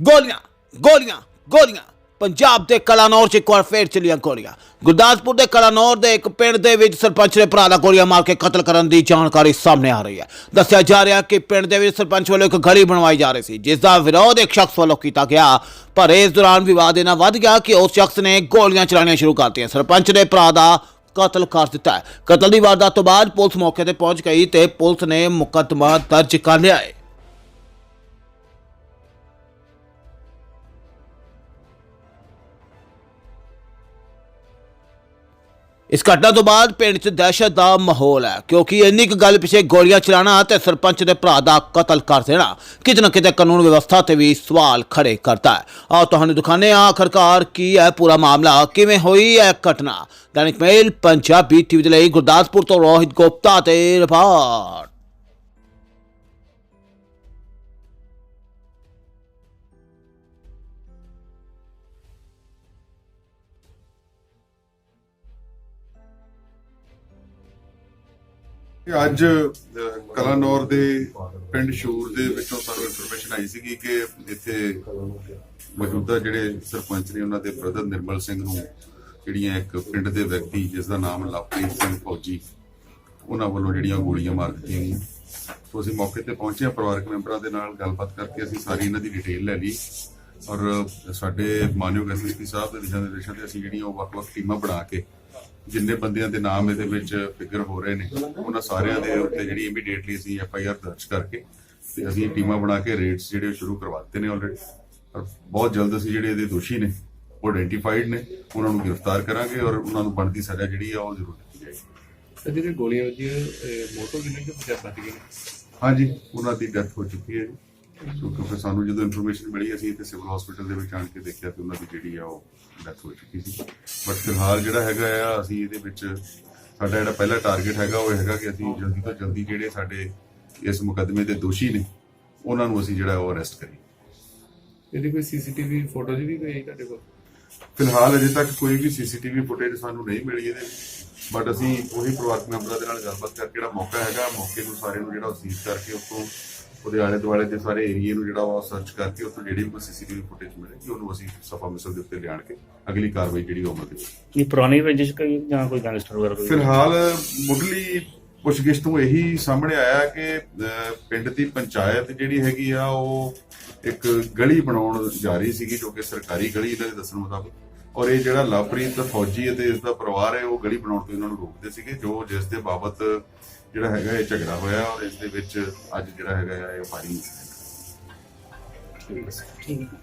ਗੋਲੀਆਂ ਗੋਲੀਆਂ ਗੋਲੀਆਂ। ਪੰਜਾਬ ਦੇ ਕਲਾਨੌਰ 'ਚ ਇੱਕ ਵਾਰ ਫੇਰ ਚੱਲੀਆਂ ਗੋਲੀਆਂ। ਗੁਰਦਾਸਪੁਰ ਦੇ ਕਲਾਨੌਰ ਦੇ ਇੱਕ ਪਿੰਡ ਦੇ ਵਿੱਚ ਸਰਪੰਚ ਨੇ ਭਰਾ ਦਾ ਗੋਲੀਆਂ ਮਾਰ ਕੇ ਕਤਲ ਕਰਨ ਦੀ ਜਾਣਕਾਰੀ ਸਾਹਮਣੇ ਆ ਰਹੀ ਹੈ। ਦੱਸਿਆ ਜਾ ਰਿਹਾ ਕਿ ਪਿੰਡ ਦੇ ਵਿੱਚ ਸਰਪੰਚ ਵੱਲੋਂ ਇੱਕ ਗਲੀ ਬਣਵਾਈ ਜਾ ਰਹੀ ਸੀ, ਜਿਸ ਦਾ ਵਿਰੋਧ ਇੱਕ ਸ਼ਖਸ ਵੱਲੋਂ ਕੀਤਾ ਗਿਆ। ਪਰ ਇਸ ਦੌਰਾਨ ਵਿਵਾਦ ਇਹਨਾਂ ਵੱਧ ਗਿਆ ਕਿ ਉਸ ਸ਼ਖਸ ਨੇ ਗੋਲੀਆਂ ਚਲਾਉਣੀਆਂ ਸ਼ੁਰੂ ਕਰਤੀਆਂ ਸਰਪੰਚ ਨੇ ਭਰਾ ਦਾ ਕਤਲ ਕਰ ਦਿੱਤਾ ਕਤਲ ਦੀ ਵਾਰਦਾਤ ਤੋਂ ਬਾਅਦ ਪੁਲਿਸ ਮੌਕੇ ਤੇ ਪਹੁੰਚ ਗਈ ਤੇ ਪੁਲਿਸ ਨੇ ਮੁਕੱਦਮਾ ਦਰਜ ਕਰ ਲਿਆ ਹੈ। ਇਸ ਘਟਨਾ ਤੋਂ ਬਾਅਦ ਪਿੰਡ 'ਚ ਦਹਿਸ਼ਤ ਦਾ ਮਾਹੌਲ ਹੈ, ਕਿਉਂਕਿ ਇੰਨੀ ਕੁ ਗੱਲ ਪਿੱਛੇ ਗੋਲੀਆਂ ਚਲਾਣਾ ਤੇ ਸਰਪੰਚ ਦੇ ਭਰਾ ਦਾ ਕਤਲ ਕਰ ਦੇਣਾ, ਕਿਤੇ ਨਾ ਕਿਤੇ ਕਾਨੂੰਨ ਵਿਵਸਥਾ ਤੇ ਵੀ ਸਵਾਲ ਖੜੇ ਕਰਦਾ ਹੈ। ਆਓ ਤੁਹਾਨੂੰ ਦਿਖਾਣੇ ਆ ਆਖਰਕਾਰ ਕੀ ਹੈ ਪੂਰਾ ਮਾਮਲਾ, ਕਿਵੇਂ ਹੋਈ ਹੈ ਘਟਨਾ? ਦੈਨਿਕ ਮੇਲ, ਪੰਜਾਬੀ ਟੀਵੀ ਦੇ ਲਈ ਗੁਰਦਾਸਪੁਰ ਤੋਂ ਰੋਹਿਤ ਗੁਪਤਾ ਤੇ ਰਿਪੋਰਟ। ਅੱਜ ਕਲਾਨੌਰ ਦੇ ਪਿੰਡ ਸ਼ੂਰ ਦੇ ਵਿੱਚੋਂ ਸਾਨੂੰ ਇਨਫੋਰਮੇਸ਼ਨ ਆਈ ਸੀਗੀ ਕਿ ਇੱਥੇ ਮੌਜੂਦਾ ਜਿਹੜੇ ਸਰਪੰਚ ਨੇ ਉਹਨਾਂ ਦੇ ਬ੍ਰਦਰ ਨਿਰਮਲ ਸਿੰਘ ਨੂੰ, ਜਿਹੜੀਆਂ ਇੱਕ ਪਿੰਡ ਦੇ ਵਿਅਕਤੀ ਜਿਸ ਦਾ ਨਾਮ ਲਵਪ੍ਰੀਤ ਸਿੰਘ ਫੌਜੀ, ਉਹਨਾਂ ਵੱਲੋਂ ਜਿਹੜੀਆਂ ਗੋਲੀਆਂ ਮਾਰ ਦਿੱਤੀਆਂ ਗਈਆਂ। ਸੋ ਅਸੀਂ ਮੌਕੇ ਤੇ ਪਹੁੰਚੇ ਪਰਿਵਾਰਕ ਮੈਂਬਰਾਂ ਦੇ ਨਾਲ ਗੱਲਬਾਤ ਕਰਕੇ ਅਸੀਂ ਸਾਰੀ ਇਹਨਾਂ ਦੀ ਡਿਟੇਲ ਲੈ ਲਈ। ਔਰ ਸਾਡੇ ਮਾਨਯੋਗ ਐਸਐਸਪੀ ਸਾਹਿਬ ਦੇ ਦਿਸ਼ਾ ਨਿਰਦੇਸ਼ਾਂ ਤੇ ਅਸੀਂ ਜਿਹੜੀਆਂ ਉਹ ਵੱਖ-ਵੱਖ ਟੀਮਾਂ ਬਣਾ ਕੇ ਜਿੰਨੇ ਬੰਦਿਆਂ ਦੇ ਨਾਮ ਇਹਦੇ ਵਿੱਚ ਫਿਗਰ ਹੋ ਰਹੇ ਨੇ ਉਹਨਾਂ ਸਾਰਿਆਂ ਦੇ ਉੱਤੇ ਜਿਹੜੀ ਇਮੀਡੀਏਟਲੀ ਅਸੀਂ ਐਫ ਆਈ ਆਰ ਦਰਜ ਕਰਕੇ ਤੇ ਅਸੀਂ ਟੀਮਾਂ ਬਣਾ ਕੇ ਰੇਡਸ ਜਿਹੜੇ ਸ਼ੁਰੂ ਕਰਵਾਤੇ ਨੇ ਆਲਰੇਡੀ ਔਰ ਬਹੁਤ ਜਲਦ ਅਸੀਂ ਜਿਹੜੇ ਇਹਦੇ ਦੋਸ਼ੀ ਨੇ ਉਹ ਆਇਡੈਂਟੀਫਾਈਡ ਨੇ ਉਹਨਾਂ ਨੂੰ ਗ੍ਰਿਫਤਾਰ ਕਰਾਂਗੇ ਔਰ ਉਹਨਾਂ ਨੂੰ ਬਣਦੀ ਸਜ਼ਾ ਜਿਹੜੀ ਆ ਉਹ ਜ਼ਰੂਰ ਦਿੱਤੀ ਜਾਏਗੀ। ਜਿਹੜੇ ਗੋਲੀਆਂ ਵੱਜੀਆਂ ਮੋਟੋ ਕਿ ਬਚਾ ਬਚ ਗਏ ਹਾਂਜੀ ਉਹਨਾਂ ਦੀ ਡੈਥ ਹੋ ਚੁੱਕੀ ਹੈ ਜੀ। ਕਿਉਂਕਿ ਸਾਨੂੰ ਜਦੋਂ ਇਨਫੋਰਮੇਸ਼ਨ ਮਿਲੀ ਅਸੀਂ ਇੱਥੇ ਸਿਵਲ ਹਸਪੀਟਲ ਦੇ ਵਿੱਚ ਆਣ ਕੇ ਦੇਖਿਆ ਤੇ ਉਹਨਾਂ ਦੀ ਜਿਹੜੀ ਆ ਉਹ ਡੈਥ ਹੋ ਚੁੱਕੀ ਸੀ। ਬਟ ਫਿਲਹਾਲ ਜਿਹੜਾ ਹੈਗਾ ਆ ਅਸੀਂ ਇਹਦੇ ਵਿੱਚ ਸਾਡਾ ਜਿਹੜਾ ਪਹਿਲਾ ਟਾਰਗੇਟ ਹੈਗਾ ਉਹ ਹੈਗਾ ਕਿ ਅਸੀਂ ਜਲਦੀ ਤੋਂ ਜਲਦੀ ਜਿਹੜੇ ਸਾਡੇ ਇਸ ਮੁਕੱਦਮੇ ਦੇ ਦੋਸ਼ੀ ਨੇ ਉਹਨਾਂ ਨੂੰ ਅਸੀਂ ਜਿਹੜਾ ਉਹ ਅਰੈਸਟ ਕਰੀਏ। ਇਹਦੀ ਕੋਈ ਸੀਸੀਟੀਵੀ ਫੋਟੋ ਜੀ ਵੀ ਕੋਈ ਹੈ ਤੁਹਾਡੇ ਕੋਲ? ਫਿਲਹਾਲ ਅਜੇ ਤੱਕ ਕੋਈ ਵੀ ਸੀਸੀਟੀਵੀ ਫੁਟੇਜ ਸਾਨੂੰ ਨਹੀਂ ਮਿਲੀ ਇਹਦੇ ਬਟ ਅਸੀਂ ਉਹੀ ਪਰਿਵਾਰਕ ਮੈਂਬਰਾਂ ਦੇ ਨਾਲ ਗੱਲਬਾਤ ਕਰਕੇ ਜਿਹੜਾ ਮੌਕਾ ਹੈਗਾ ਮੌਕੇ ਨੂੰ ਸਾਰੇ ਨੂੰ ਜਿਹੜਾ ਸੀਜ਼ ਕਰਕੇ ਉਤੋਂ ਉਹਦੇ ਆਲੇ ਦੁਆਲੇ ਦੇ ਸਾਰੇ ਏਰੀਏ ਨੂੰ ਜਿਹੜਾ ਉਹ ਸਰਚ ਕਰਕੇ ਉਤੋਂ ਜਿਹੜੀ ਵੀ ਕੋਈ ਸੀਸੀਟੀਵੀ ਫੁਟੇਜ ਮਿਲੇਗੀ ਉਹਨੂੰ ਅਸੀਂ ਸਫਾ ਮਿਸਲ ਦੇ ਉੱਤੇ ਲਿਆਣ ਕੇ ਅਗਲੀ ਕਾਰਵਾਈ ਜਿਹੜੀ ਉਹ ਅਮਲ ਕੀ ਪੁਰਾਣੀ ਰੰਜਿਸ਼ ਕੋਈ ਜਾਂ ਕੋਈ ਗੈਂਗਸਟਰ ਵਗੈਰਾ ਕੋਈ? ਫਿਲਹਾਲ ਮੁੱਢਲੀ ਪੁੱਛਗਿੱਛ ਤੋਂ ਇਹੀ ਸਾਹਮਣੇ ਆਇਆ ਕਿ ਪਿੰਡ ਦੀ ਪੰਚਾਇਤ ਜਿਹੜੀ ਹੈਗੀ ਆ ਉਹ ਇੱਕ ਗਲੀ ਬਣਾਉਣ ਜਾ ਰਹੀ ਸੀਗੀ ਜੋ ਕਿ ਸਰਕਾਰੀ ਗਲੀ ਇਹਨਾਂ ਦੇ ਦੱਸਣ ਮੁਤਾਬਕ। ਔਰ ਇਹ ਜਿਹੜਾ ਲਵਪ੍ਰੀਤ ਫੌਜੀ ਅਤੇ ਇਸ ਦਾ ਪਰਿਵਾਰ ਹੈ, ਉਹ ਗਲੀ ਬਣਾਉਣ ਤੋਂ ਇਹਨਾਂ ਨੂੰ ਰੋਕਦੇ ਸੀਗੇ, ਜੋ ਜਿਸ ਦੇ ਬਾਬਤ ਜਿਹੜਾ ਹੈਗਾ ਇਹ ਝਗੜਾ ਹੋਇਆ ਔਰ ਇਸ ਦੇ ਵਿੱਚ ਅੱਜ ਜਿਹੜਾ ਹੈਗਾ ਇਹ ਫਾਇਰਿੰਗ ਠੀਕ ਹੈ।